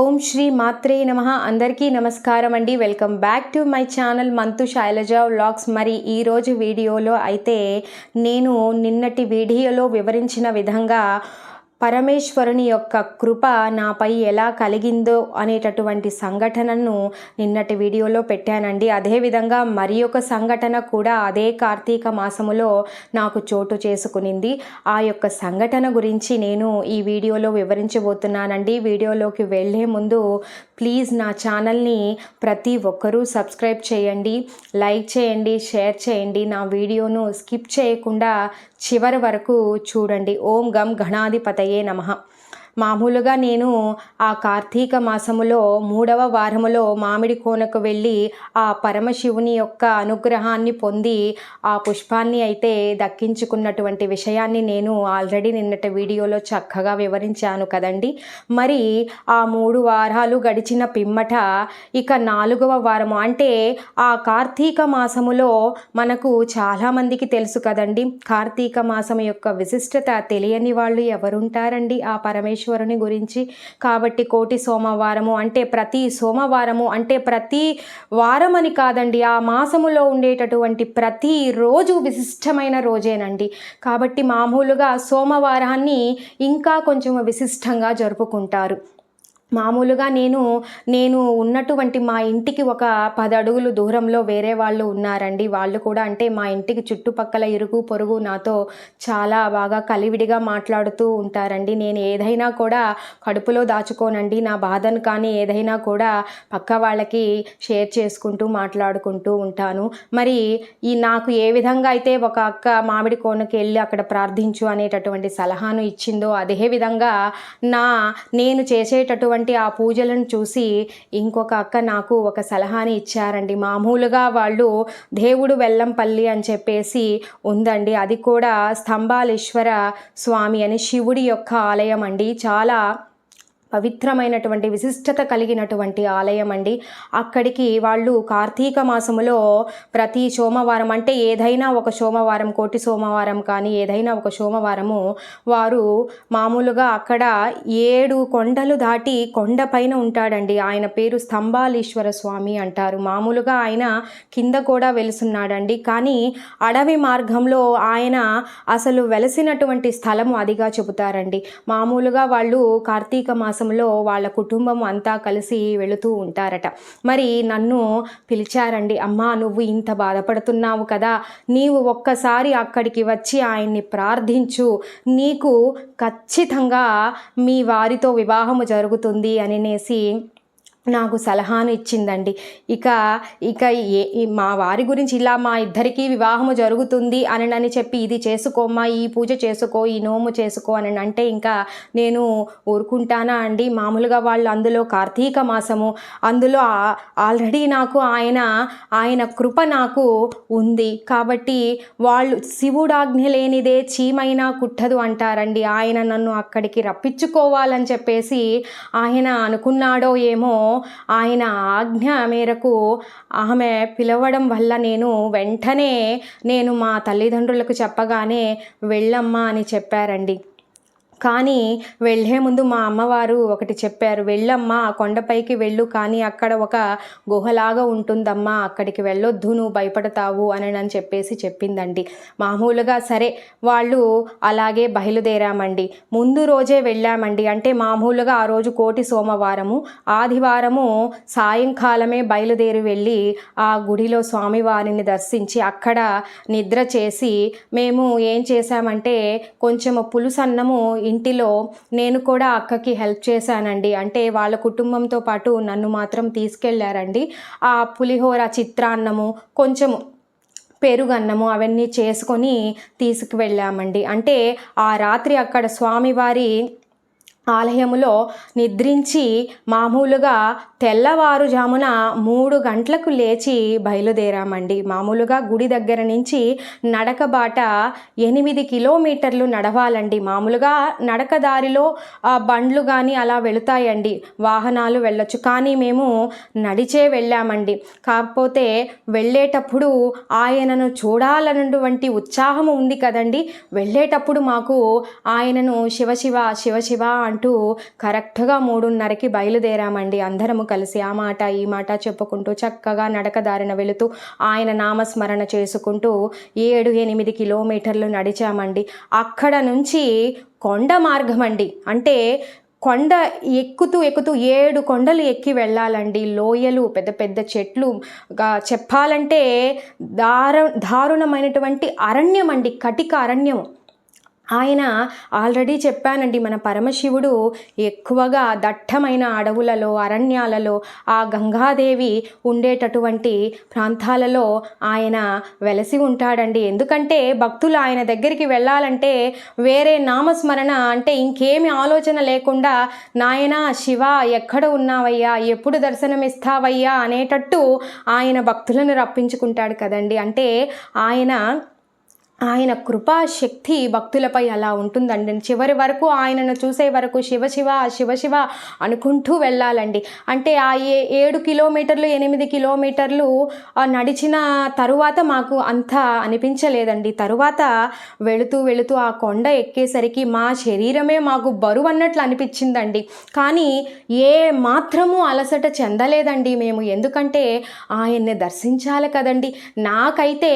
ఓం శ్రీ మాత్రే నమ. అందరికీ నమస్కారం అండి. Welcome back to my channel Manthu Shailaja vlogs. మరి ఈరోజు వీడియోలో అయితే నేను నిన్నటి వీడియోలో వివరించిన విధంగా పరమేశ్వరుని యొక్క కృప నాపై ఎలా కలిగిందో అనేటటువంటి సంఘటనను నిన్నటి వీడియోలో పెట్టానండి. అదేవిధంగా మరి ఒక సంఘటన కూడా అదే కార్తీక మాసములో నాకు చోటు చేసుకునింది. ఆ యొక్క సంఘటన గురించి నేను ఈ వీడియోలో వివరించబోతున్నానండి. వీడియోలోకి వెళ్ళే ముందు ప్లీజ్ నా ఛానల్ని ప్రతి ఒక్కరూ సబ్స్క్రైబ్ చేయండి లైక్ చేయండి షేర్ చేయండి. నా వీడియోను స్కిప్ చేయకుండా చివరి వరకు చూడండి. ఓం గం గణాధిపతయ నమః. మామూలుగా నేను ఆ కార్తీక మాసములో మూడవ వారములో మామిడి కోనకు వెళ్ళి ఆ పరమశివుని యొక్క అనుగ్రహాన్ని పొంది ఆ పుష్పాన్ని అయితే దక్కించుకున్నటువంటి విషయాన్ని నేను ఆల్రెడీ నిన్నటి వీడియోలో చక్కగా వివరించాను కదండి. మరి ఆ మూడు వారాలు గడిచిన పిమ్మట ఇక నాలుగవ వారము అంటే ఆ కార్తీక మాసములో మనకు చాలామందికి తెలుసు కదండి. కార్తీక మాసం యొక్క విశిష్టత తెలియని వాళ్ళు ఎవరుంటారండి ఆ పరమేశ్వరు పరమేశ్వరుని గురించి. కాబట్టి కోటి సోమవారము అంటే ప్రతి సోమవారము అంటే ప్రతి వారం అని కాదండి. ఆ మాసములో ఉండేటటువంటి ప్రతి రోజు విశిష్టమైన రోజేనండి. కాబట్టి మామూలుగా సోమవారాన్ని ఇంకా కొంచెం విశిష్టంగా జరుపుకుంటారు. మామూలుగా నేను నేను ఉన్నటువంటి మా ఇంటికి ఒక పది అడుగులు దూరంలో వేరే వాళ్ళు ఉన్నారండి. వాళ్ళు కూడా అంటే మా ఇంటికి చుట్టుపక్కల ఇరుగు పొరుగు నాతో చాలా బాగా కలివిడిగా మాట్లాడుతూ ఉంటారండి. నేను ఏదైనా కూడా కడుపులో దాచుకోనండి. నా బాధను కానీ ఏదైనా కూడా పక్క వాళ్ళకి షేర్ చేసుకుంటూ మాట్లాడుకుంటూ ఉంటాను. మరి ఈ నాకు ఏ విధంగా అయితే ఒక అక్క మామిడి కోనకి వెళ్ళి అక్కడ ప్రార్థించు అనేటటువంటి సలహాను ఇచ్చిందో అదే విధంగా నా నేను చేసేటటువంటి అటువంటి ఆ పూజలను చూసి ఇంకొక అక్క నాకు ఒక సలహాని ఇచ్చారండి. మామూలుగా వాళ్ళు దేవుడు వెల్లంపల్లి అని చెప్పేసి ఉందండి. అది కూడా స్తంభాలేశ్వర స్వామి అని శివుడి యొక్క ఆలయం అండి. చాలా పవిత్రమైనటువంటి విశిష్టత కలిగినటువంటి ఆలయం అండి. అక్కడికి వాళ్ళు కార్తీక మాసములో ప్రతి సోమవారం అంటే ఏదైనా ఒక సోమవారం కోటి సోమవారం కానీ ఏదైనా ఒక సోమవారము వారు మామూలుగా అక్కడ ఏడు కొండలు దాటి కొండపైన ఉంటాడండి. ఆయన పేరు స్తంభాలీశ్వర స్వామి అంటారు. మామూలుగా ఆయన కింద కూడా వెలుసున్నాడండి. కానీ అడవి మార్గంలో ఆయన అసలు వెలసినటువంటి స్థలము అదిగా చెబుతారండి. మామూలుగా వాళ్ళు కార్తీక మాసం మాసంలో వాళ్ళ కుటుంబం అంతా కలిసి వెళుతూ ఉంటారట. మరి నన్ను పిలిచారండి అమ్మా నువ్వు ఇంత బాధపడుతున్నావు కదా నీవు ఒక్కసారి అక్కడికి వచ్చి ఆయన్ని ప్రార్థించు. నీకు ఖచ్చితంగా మీ వారితో వివాహము జరుగుతుంది అనేసి నాకు సలహాను ఇచ్చిందండి ఇక ఇక ఏ మా వారి గురించి ఇలా మా ఇద్దరికీ వివాహము జరుగుతుంది అని అని చెప్పి ఇది చేసుకోమ్మా ఈ పూజ చేసుకో ఈ నోము చేసుకో అని అంటే ఇంకా నేను ఊరుకుంటానా అండి. మామూలుగా వాళ్ళు అందులో కార్తీక మాసము అందులో ఆల్రెడీ నాకు ఆయన ఆయన కృప నాకు ఉంది. కాబట్టి వాళ్ళు శివుడాజ్ఞ లేనిదే చీమైనా కుట్టదు అంటారండి. ఆయన నన్ను అక్కడికి రప్పించుకోవాలని చెప్పేసి ఆయన అనుకున్నాడో ఏమో ఆయన ఆజ్ఞ మేరకు ఆమె పిలవడం వల్ల నేను వెంటనే నేను మా తల్లిదండ్రులకు చెప్పగానే వెళ్ళమ్మా అని చెప్పారండి. కానీ వెళ్ళే ముందు మా అమ్మవారు ఒకటి చెప్పారు వెళ్ళమ్మా ఆ కొండపైకి వెళ్ళు కానీ అక్కడ ఒక గుహలాగా ఉంటుందమ్మా అక్కడికి వెళ్ళొద్దు నువ్వు భయపడతావు అని అని చెప్పేసి చెప్పిందండి. మామూలుగా సరే వాళ్ళు అలాగే బయలుదేరామండి. ముందు రోజే వెళ్ళామండి. అంటే మామూలుగా ఆ రోజు కోటి సోమవారము ఆదివారము సాయంకాలమే బయలుదేరి వెళ్ళి ఆ గుడిలో స్వామివారిని దర్శించి అక్కడ నిద్ర చేసి మేము ఏం చేశామంటే కొంచెము పులుసన్నము ఇంటిలో నేను కూడా అక్కకి హెల్ప్ చేశానండి. అంటే వాళ్ళ కుటుంబంతో పాటు నన్ను మాత్రం తీసుకెళ్ళారండి ఆ పులిహోర చిత్రాన్నము కొంచెము పెరుగన్నము అవన్నీ చేసుకొని తీసుకువెళ్ళామండి. అంటే ఆ రాత్రి అక్కడ స్వామివారి ఆలయములో నిద్రించి మామూలుగా తెల్లవారుజామున మూడు గంటలకు లేచి బయలుదేరామండి. మామూలుగా గుడి దగ్గర నుంచి నడక బాట ఎనిమిది కిలోమీటర్లు నడవాలండి. మామూలుగా నడక దారిలో బండ్లు కానీ అలా వెళుతాయండి. వాహనాలు వెళ్ళొచ్చు. కానీ మేము నడిచే వెళ్ళామండి. కాకపోతే వెళ్ళేటప్పుడు ఆయనను చూడాలన్నటువంటి ఉత్సాహం ఉంది కదండి. వెళ్ళేటప్పుడు మాకు ఆయనను శివశివ శివశివ అంటూ కరెక్ట్గా మూడున్నరకి బయలుదేరామండి. అందరము కలిసి ఆ మాట ఈ మాట చెప్పుకుంటూ చక్కగా నడకదారిన వెళుతూ ఆయన నామస్మరణ చేసుకుంటూ ఏడు ఎనిమిది కిలోమీటర్లు నడిచామండి. అక్కడ నుంచి కొండ మార్గం అండి అంటే కొండ ఎక్కుతూ ఎక్కుతూ ఏడు కొండలు ఎక్కి వెళ్ళాలండి. లోయలు పెద్ద పెద్ద చెట్లు చెప్పాలంటే దార దారుణమైనటువంటి అరణ్యం అండి కటిక అరణ్యం ఆయన ఆల్రెడీ చెప్పానండి మన పరమశివుడు ఎక్కువగా దట్టమైన అడవులలో అరణ్యాలలో ఆ గంగాదేవి ఉండేటటువంటి ప్రాంతాలలో ఆయన వెలసి ఉంటాడండి. ఎందుకంటే భక్తులు ఆయన దగ్గరికి వెళ్ళాలంటే వేరే నామస్మరణ అంటే ఇంకేమి ఆలోచన లేకుండా నాయనా శివ ఎక్కడ ఉన్నావయ్యా? ఎప్పుడు దర్శనమిస్తావయ్యా? అనేటట్టు ఆయన భక్తులను రప్పించుకుంటాడు కదండి. అంటే ఆయన ఆయన కృపా శక్తి భక్తులపై అలా ఉంటుందండి. చివరి వరకు ఆయనను చూసే వరకు శివ శివ శివ శివ అనుకుంటూ వెళ్ళాలండి. అంటే ఆ ఏ ఏడు కిలోమీటర్లు ఎనిమిది కిలోమీటర్లు నడిచిన తరువాత మాకు అంత అనిపించలేదండి. తరువాత వెళుతూ వెళుతూ ఆ కొండ ఎక్కేసరికి మా శరీరమే మాకు బరువు అన్నట్లు అనిపించిందండి. కానీ ఏ మాత్రము అలసట చెందలేదండి మేము. ఎందుకంటే ఆయన్ని దర్శించాలి కదండి. నాకైతే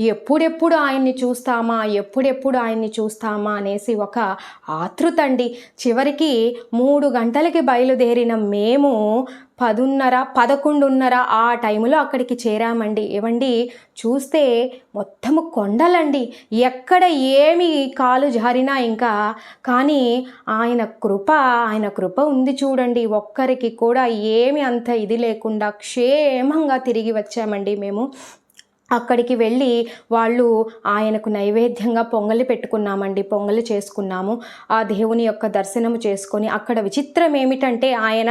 ఎప్పుడెప్పుడు ఆయన్ని చూ చూస్తామా? ఎప్పుడెప్పుడు ఆయన్ని చూస్తామా? అనేసి ఒక ఆతృత అండి చివరికి మూడు గంటలకి బయలుదేరిన మేము పదున్నర పదకొండున్నర ఆ టైంలో అక్కడికి చేరామండి. ఏమండి చూస్తే మొత్తము కొండలండి. ఎక్కడ ఏమి కాలు జారినా ఇంకా. కానీ ఆయన కృప ఆయన కృప ఉంది చూడండి. ఒక్కరికి కూడా ఏమి అంత ఇది లేకుండా క్షేమంగా తిరిగి వచ్చామండి మేము. అక్కడికి వెళ్ళి వాళ్ళు ఆయనకు నైవేద్యంగా పొంగలి పెట్టుకున్నామండి పొంగలి చేసుకున్నాము. ఆ దేవుని యొక్క దర్శనము చేసుకొని అక్కడ విచిత్రం ఏమిటంటే ఆయన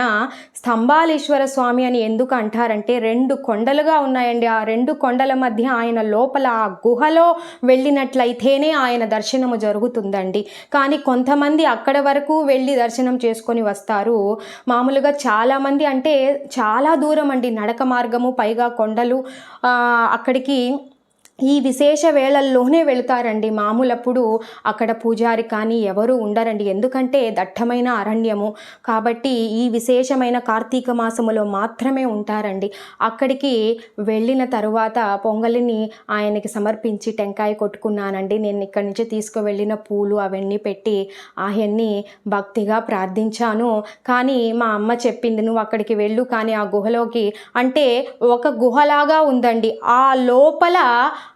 స్తంభాలేశ్వర స్వామి అని ఎందుకు అంటారంటే రెండు కొండలుగా ఉన్నాయండి. ఆ రెండు కొండల మధ్య ఆయన లోపల ఆ గుహలో వెళ్ళినట్లయితేనే ఆయన దర్శనము జరుగుతుందండి. కానీ కొంతమంది అక్కడ వరకు వెళ్ళి దర్శనం చేసుకొని వస్తారు. మామూలుగా చాలామంది అంటే చాలా దూరం అండి. నడక మార్గము పైగా కొండలు అక్కడికి అక్కడికి ఈ విశేష వేళల్లోనే వెళుతారండి. మామూలప్పుడు అక్కడ పూజారి కానీ ఎవరు ఉండరండి. ఎందుకంటే దట్టమైన అరణ్యము. కాబట్టి ఈ విశేషమైన కార్తీక మాసములో మాత్రమే ఉంటారండి. అక్కడికి వెళ్ళిన తరువాత పొంగలిని ఆయనకి సమర్పించి టెంకాయ కొట్టుకున్నానండి. నేను ఇక్కడి నుంచి తీసుకువెళ్ళిన పూలు అవన్నీ పెట్టి ఆయన్ని భక్తిగా ప్రార్థించాను. కానీ మా అమ్మ చెప్పింది నువ్వు అక్కడికి వెళ్ళు కానీ ఆ గుహలోకి అంటే ఒక గుహలాగా ఉందండి. ఆ లోపల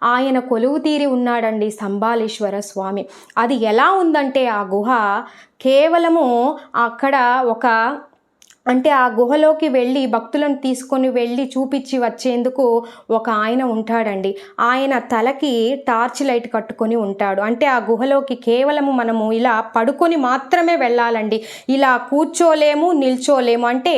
ఆయన కొలువు తీరి ఉన్నాడండి సంబాలేశ్వర స్వామి. అది ఎలా ఉందంటే ఆ గుహ కేవలము అక్కడ ఒక అంటే ఆ గుహలోకి వెళ్ళి భక్తులను తీసుకొని వెళ్ళి చూపించి వచ్చేందుకు ఒక ఆయన ఉంటాడండి. ఆయన తలకి టార్చ్ లైట్ కట్టుకొని ఉంటాడు. అంటే ఆ గుహలోకి కేవలము మనము ఇలా పడుకొని మాత్రమే వెళ్ళాలండి. ఇలా కూర్చోలేము నిల్చోలేము. అంటే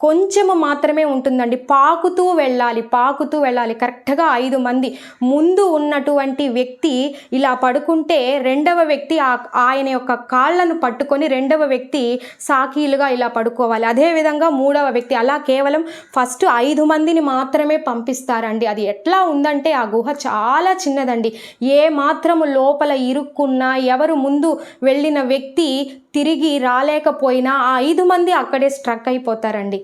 కొంచెము మాత్రమే ఉంటుందండి. పాకుతూ వెళ్ళాలి పాకుతూ వెళ్ళాలి. కరెక్ట్గా ఐదు మంది ముందు ఉన్నటువంటి వ్యక్తి ఇలా పడుకుంటే రెండవ వ్యక్తి ఆ ఆయన యొక్క కాళ్ళను పట్టుకొని రెండవ వ్యక్తి సాకీలుగా ఇలా పడుకోవాలి. అదే అదేవిధంగా మూడవ వ్యక్తి అలా కేవలం ఫస్ట్ ఐదు మందిని మాత్రమే పంపిస్తారండి. అది ఎట్లా ఉందంటే ఆ గుహ చాలా చిన్నదండి. ఏ మాత్రము లోపల ఇరుక్కున్నా ఎవరు ముందు వెళ్ళిన వ్యక్తి తిరిగి రాలేకపోయినా ఆ ఐదు మంది అక్కడే స్ట్రక్ అయిపోతారండి.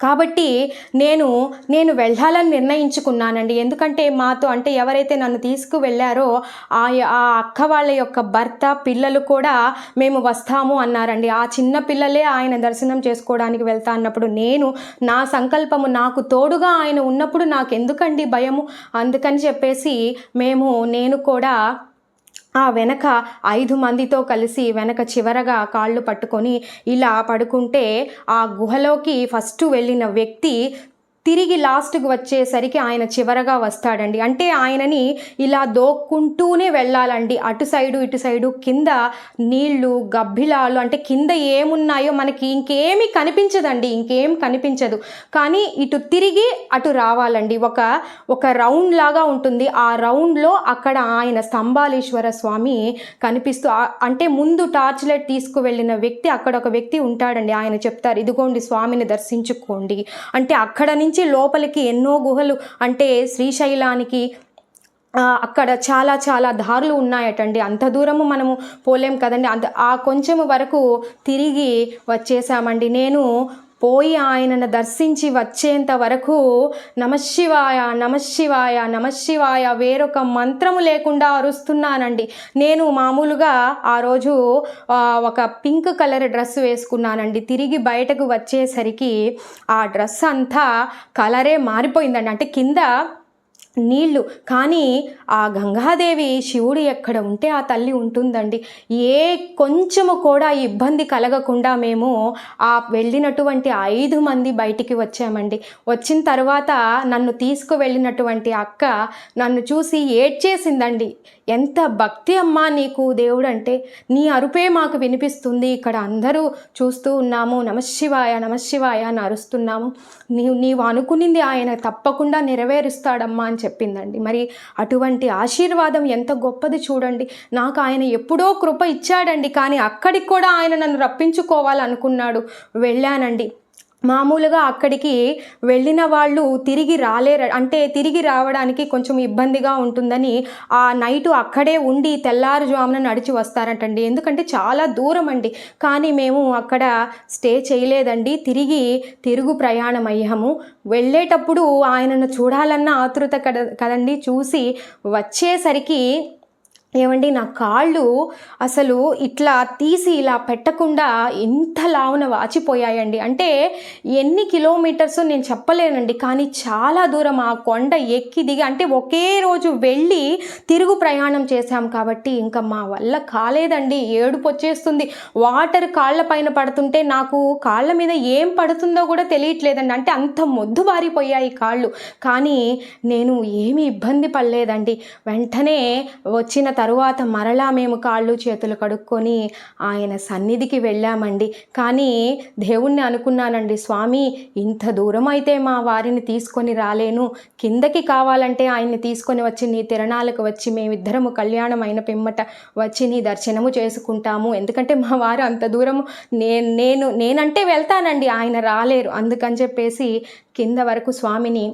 కాబట్టి నేను నేను వెళ్ళాలని నిర్ణయించుకున్నానండి. ఎందుకంటే మాతో అంటే ఎవరైతే నన్ను తీసుకువెళ్ళారో ఆ ఆ అక్క వాళ్ళ యొక్క భర్త పిల్లలు కూడా మేము వస్తాము అన్నారండి. ఆ చిన్న పిల్లలే ఆయన దర్శనం చేసుకోవడానికి వెళ్తా అన్నప్పుడు నేను నా సంకల్పము నాకు తోడుగా ఆయన ఉన్నప్పుడు నాకు ఎందుకండి భయము? అందుకని చెప్పేసి మేము నేను కూడా ఆ వెనక ఐదు మందితో కలిసి వెనక చివరగా కాళ్ళు పట్టుకొని ఇలా పడుకుంటే ఆ గుహలోకి ఫస్ట్ వెళ్ళిన వ్యక్తి తిరిగి లాస్ట్కి వచ్చేసరికి ఆయన చివరగా వస్తాడండి. అంటే ఆయనని ఇలా దోక్కుంటూనే వెళ్ళాలండి. అటు సైడు ఇటు సైడు కింద నీళ్ళు గబ్బిలాలు అంటే కింద ఏమున్నాయో మనకి ఇంకేమీ కనిపించదండి. ఇంకేం కనిపించదు. కానీ ఇటు తిరిగి అటు రావాలండి. ఒక ఒక రౌండ్ లాగా ఉంటుంది. ఆ రౌండ్లో అక్కడ ఆయన స్తంభాలేశ్వర స్వామి కనిపిస్తూ అంటే ముందు టార్చ్ లైట్ తీసుకువెళ్ళిన వ్యక్తి అక్కడ ఒక వ్యక్తి ఉంటాడండి. ఆయన చెప్తారు ఇదిగోండి స్వామిని దర్శించుకోండి. అంటే అక్కడ నుంచి లోపలికి ఎన్నో గుహలు అంటే శ్రీశైలానికి అక్కడ చాలా చాలా దారులు ఉన్నాయటండి. అంత దూరము మనము పోలేం కదండి. అంత ఆ కొంచెం వరకు తిరిగి వచ్చేసామండి. నేను పోయి ఆయనను దర్శించి వచ్చేంత వరకు నమశివాయ నమశివాయ నమశివాయ వేరొక మంత్రము లేకుండా అరుస్తున్నానండి. నేను మామూలుగా ఆ రోజు ఒక పింక్ కలర్ డ్రెస్ వేసుకున్నానండి. తిరిగి బయటకు వచ్చేసరికి ఆ డ్రెస్ అంతా కలరే మారిపోయిందండి. అంటే కింద నీళ్ళు కానీ ఆ గంగాదేవి శివుడు ఎక్కడ ఉంటే ఆ తల్లి ఉంటుందండి. ఏ కొంచెము కూడా ఇబ్బంది కలగకుండా మేము ఆ వెళ్ళినటువంటి ఐదు మంది బయటికి వచ్చామండి. వచ్చిన తర్వాత నన్ను తీసుకువెళ్ళినటువంటి అక్క నన్ను చూసి ఏడ్చేసిందండి. ఎంత భక్తి అమ్మా నీకు దేవుడు అంటే నీ అరుపే మాకు వినిపిస్తుంది. ఇక్కడ అందరూ చూస్తూ ఉన్నాము. నమశివాయ నమశివాయ అని అరుస్తున్నాము. నీవు నీవు అనుకునింది ఆయన తప్పకుండా నెరవేరుస్తాడమ్మా అని చెప్పిందండి. మరి అటువంటి ఆశీర్వాదం ఎంత గొప్పది చూడండి. నాకు ఆయన ఎప్పుడో కృప ఇచ్చాడండి కానీ అక్కడికి కూడా ఆయన నన్ను రప్పించుకోవాలనుకున్నాడు. వెళ్ళానండి. మామూలుగా అక్కడికి వెళ్ళిన వాళ్ళు తిరిగి రాలేరు అంటే తిరిగి రావడానికి కొంచెం ఇబ్బందిగా ఉంటుందని ఆ నైటు అక్కడే ఉండి తెల్లారుజామున నడిచి వస్తారంటండి. ఎందుకంటే చాలా దూరం అండి కానీ మేము అక్కడ స్టే చేయలేదండి. తిరిగి తిరుగు ప్రయాణం అయ్యాము. వెళ్ళేటప్పుడు ఆయనను చూడాలన్న ఆతృత కద కదండి. చూసి వచ్చేసరికి ఏమండి నా కాళ్ళు అసలు ఇట్లా తీసి ఇలా పెట్టకుండా ఎంత లావున వాచిపోయాయండి. అంటే ఎన్ని కిలోమీటర్స్ నేను చెప్పలేనండి కానీ చాలా దూరం ఆ కొండ ఎక్కి దిగి అంటే ఒకే రోజు వెళ్ళి తిరుగు ప్రయాణం చేశాం కాబట్టి ఇంకా మా వల్ల కాలేదండి ఏడుపు వచ్చేస్తుంది. వాటర్ కాళ్ళ పైన పడుతుంటే నాకు కాళ్ళ మీద ఏం పడుతుందో కూడా తెలియట్లేదండి. అంటే అంత మొద్దు బారిపోయాయి కాళ్ళు. కానీ నేను ఏమీ ఇబ్బంది పడలేదండి. వెంటనే వచ్చిన తరువాత మరలా మేము కాళ్ళు చేతులు కడుక్కొని ఆయన సన్నిధికి వెళ్ళామండి. కానీ దేవుణ్ణి అనుకున్నానండి స్వామి ఇంత దూరం అయితే మా వారిని తీసుకొని రాలేను. కిందకి కావాలంటే ఆయన్ని తీసుకొని వచ్చి నీ తిరణాలకు వచ్చి మేమిద్దరము కళ్యాణం అయిన పిమ్మట వచ్చి నీ దర్శనము చేసుకుంటాము. ఎందుకంటే మా వారు అంత దూరము నేను నేను నేనంటే వెళ్తానండి ఆయన రాలేరు. అందుకని చెప్పేసి కింద వరకు స్వామిని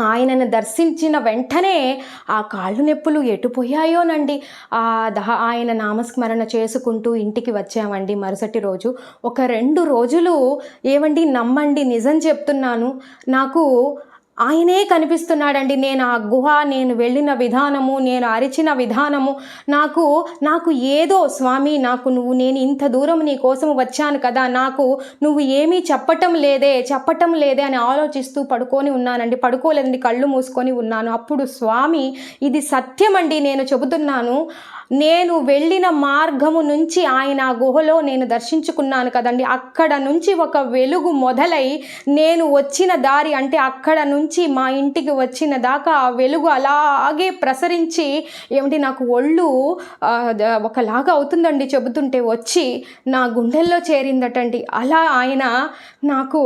ఆయనను దర్శించిన వెంటనే ఆ కాళ్ళు నొప్పులు ఎటుపోయాయోనండి? ఆ దహ ఆయన నామస్మరణ చేసుకుంటూ ఇంటికి వచ్చామండి మరుసటి రోజు. ఒక రెండు రోజులు ఏమండి నమ్మండి నిజం చెప్తున్నాను. నాకు ఆయనే కనిపిస్తున్నాడండి. నేను ఆ గుహ నేను వెళ్ళిన విధానము నేను అరిచిన విధానము. నాకు నాకు ఏదో స్వామి నాకు నువ్వు నేను ఇంత దూరం నీ కోసం వచ్చాను కదా. నాకు నువ్వు ఏమీ చెప్పటం లేదే చెప్పటం లేదే అని ఆలోచిస్తూ పడుకొని ఉన్నానండి. పడుకోలేదండి కళ్ళు మూసుకొని ఉన్నాను. అప్పుడు స్వామి ఇది సత్యమండి నేను చెబుతున్నాను. నేను వెళ్ళిన మార్గము నుంచి ఆయన ఆ గుహలో నేను దర్శించుకున్నాను కదండి. అక్కడ నుంచి ఒక వెలుగు మొదలై నేను వచ్చిన దారి అంటే అక్కడ నుంచి నుంచి మా ఇంటికి వచ్చిన దాకా ఆ వెలుగు అలాగే ప్రసరించి ఏమిటి నాకు ఒళ్ళు ఒకలాగా అవుతుందండి చెబుతుంటే వచ్చి నా గుండెల్లో చేరిందటండి. అలా ఆయన నాకు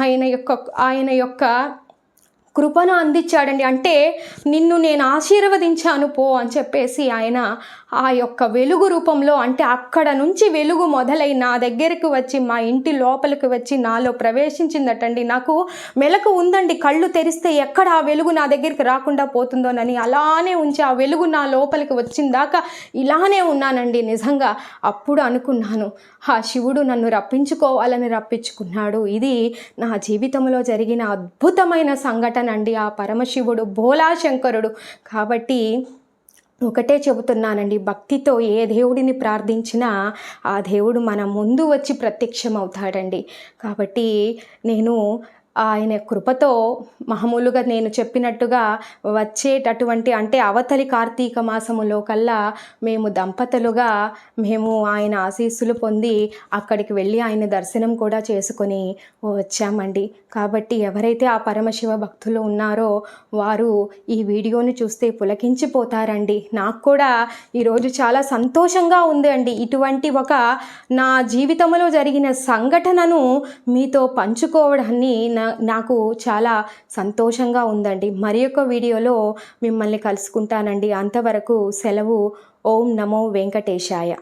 ఆయన యొక్క ఆయన యొక్క కృపను అందించాడండి. అంటే నిన్ను నేను ఆశీర్వదించాను పో అని చెప్పేసి ఆయన ఆ యొక్క వెలుగు రూపంలో అంటే అక్కడ నుంచి వెలుగు మొదలై నా దగ్గరికి వచ్చి మా ఇంటి లోపలికి వచ్చి నాలో ప్రవేశించిందటండి. నాకు మెలకు ఉందండి. కళ్ళు తెరిస్తే ఎక్కడ ఆ వెలుగు నా దగ్గరికి రాకుండా పోతుందోనని అలానే ఉంచి ఆ వెలుగు నా లోపలికి వచ్చిందాకా ఇలానే ఉన్నానండి. నిజంగా అప్పుడు అనుకున్నాను ఆ శివుడు నన్ను రప్పించుకోవాలని రప్పించుకున్నాడు. ఇది నా జీవితంలో జరిగిన అద్భుతమైన సంఘటన. అండి ఆ పరమశివుడు భోలాశంకరుడు కాబట్టి ఒకటే చెబుతున్నానండి భక్తితో ఏ దేవుడిని ప్రార్థించినా ఆ దేవుడు మన ముందు వచ్చి ప్రత్యక్షమవుతాడండి. కాబట్టి నేను ఆయన కృపతో మామూలుగా నేను చెప్పినట్టుగా వచ్చేటటువంటి అంటే అవతలి కార్తీక మాసములో కల్లా మేము దంపతులుగా మేము ఆయన ఆశీస్సులు పొంది అక్కడికి వెళ్ళి ఆయన దర్శనం కూడా చేసుకొని వచ్చామండి. కాబట్టి ఎవరైతే ఆ పరమశివ భక్తులు ఉన్నారో వారు ఈ వీడియోని చూస్తే పులకించిపోతారండి. నాకు కూడా ఈరోజు చాలా సంతోషంగా ఉంది అండి. ఇటువంటి ఒక నా జీవితంలో జరిగిన సంఘటనను మీతో పంచుకోవడాన్ని నా నాకు చాలా సంతోషంగా ఉందండి. మరి ఒక వీడియోలో మిమ్మల్ని కలుసుకుంటానండి. అంతవరకు సెలవు. ఓం నమో వెంకటేశాయ.